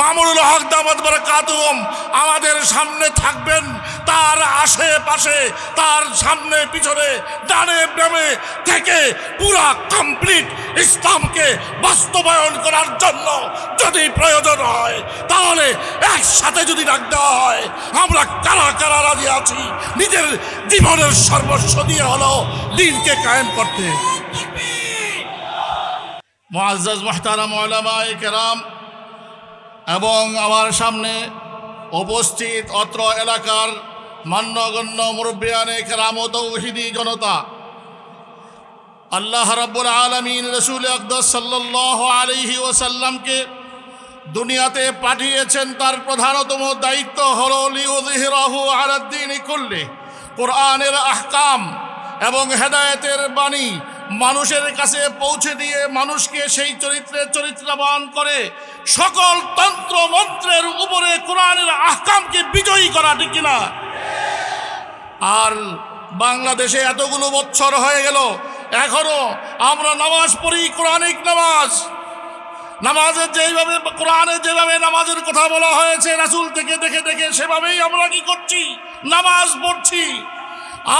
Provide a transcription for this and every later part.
মামুনুল হক দামাত বারাকাতুম আমাদের সামনে থাকবেন, তার আশেপাশে, তার সামনে পিছনে, ডানে বামে থেকে পুরা কমপ্লিট ইসলামকে বাস্তবায়ন করার জন্য যদি প্রয়োজন হয়, তাহলে একসাথে যদি ডাক দেওয়া হয়, আমরা কারা কারা রাজি আছি? নিজের জীবনের সর্বস্ব দিয়ে হলো দিনকে কায়েম করতে। মুআজ্জাজ, মুহতারাম কেরাম এবং আমার সামনে উপস্থিত অত্র এলাকার মান্যগণ্য মুরব্বিয়ানে কেরাম ও তৌহিদি জনতা। আল্লাহ রাব্বুল আলমিন রসুল আকদস সাল্লাহ আলহি ওসাল্লামকে দুনিয়াতে পাঠিয়েছেন, তার প্রধানতম দায়িত্ব হল লিউজহিরাহু আলাদ্দিন করলে কোরআনের আহকাম এবং হেদায়েতের বাণী। মানুষের কাছে পৌঁছে দিয়ে মানুষকে সেই চরিত্রে চরিত্রবান করে, সকল তন্ত্র মন্ত্রের উপরে কোরআনের আহকামকে বিজয়ী করা, ঠিক কিনা আর বাংলাদেশে এতগুলো বছর হয়ে গেল, এখনও আমরা নামাজ পড়ি কোরআনিক নামাজ। নামাজের যেইভাবে কোরআনে যেভাবে নামাজের কথা বলা হয়েছে, রাসুল থেকে দেখে দেখে সেভাবেই আমরা কি করছি? নামাজ পড়ছি।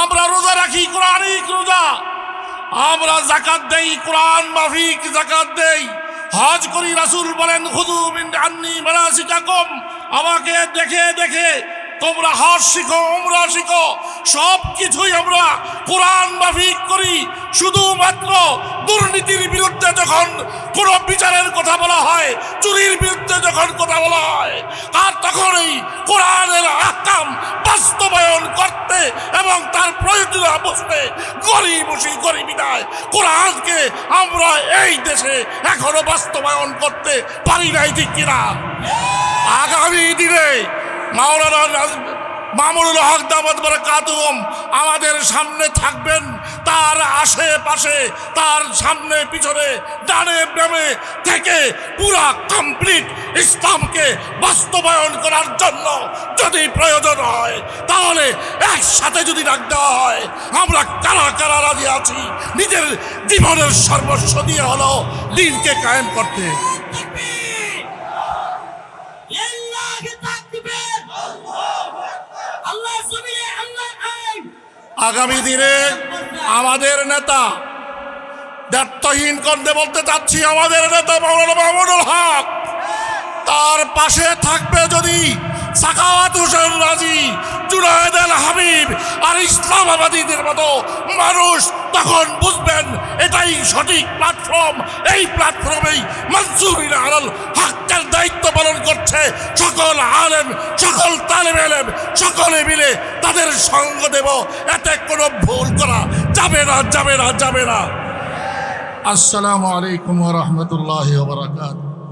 আমরা রোজা রাখি, কোরআনিক রোজা। আমরা জাকাত দেই, কোরআন মাফিক জাকাত দেই। হজ করি রাসুল বলেন হুদু মিন আমাকে দেখে দেখে তোমরা হজ শিখো, উমরা শিখো। সব কিছুই আমরা কোরআন মাফিক করি। শুধুমাত্র দুর্নীতির বিরুদ্ধে যখন কোন বিচারের কথা বলা হয়, চুরির বিরুদ্ধে যখন কথা বলা হয়, আর তখনই কোরআনের আকাম এবং তার প্রয়োজন বুঝতে গরিব বসি গরিবিদায় কোরআনকে আমরা এই দেশে এখনও বাস্তবায়ন করতে পারি নাই, ঠিক কিনা? আগামী দিনে মাওলানা মামুনুল হক দামাত বারাকাতুম আমাদের সামনে থাকবেন, তার আশেপাশে, তার সামনে পিছনে, ডানে বামে থেকে পুরা কমপ্লিট ইসলামকে বাস্তবায়ন করার জন্য যদি প্রয়োজন হয় একসাথে যদি ডাক দেওয়া হয়, আমরা কারা কারা রাজি আছি? নিজের জীবনের সর্বস্ব দিয়ে হলো দিনকে কায়েম করতে। আগামী দিনে আমাদের নেতা দায়িত্বহীন করতে বলতে চাচ্ছি, আমাদের নেতা মাওলানা মাহমুদুল হক। তার পাশে থাকবে যদি সাকাওয়াত হোসেন রাজি জুনায়দ হাবিব আর ইসলামাবাদীদের মতো মানুষ তখন বুঝবেন এটাই সঠিক প্ল্যাটফর্ম এই প্ল্যাটফর্মেই মনসুরিন আলাল হকের দায়িত্ব পালন করছে। সকল আলেম, সকল তালেম আলেম সকলে মিলে তাদের সঙ্গ দেব। এতে কোনো ভুল করা যাবে না যাবে না যাবে না। আসসালামু আলাইকুম রহমতুল্লাহ বারাকাতুহু।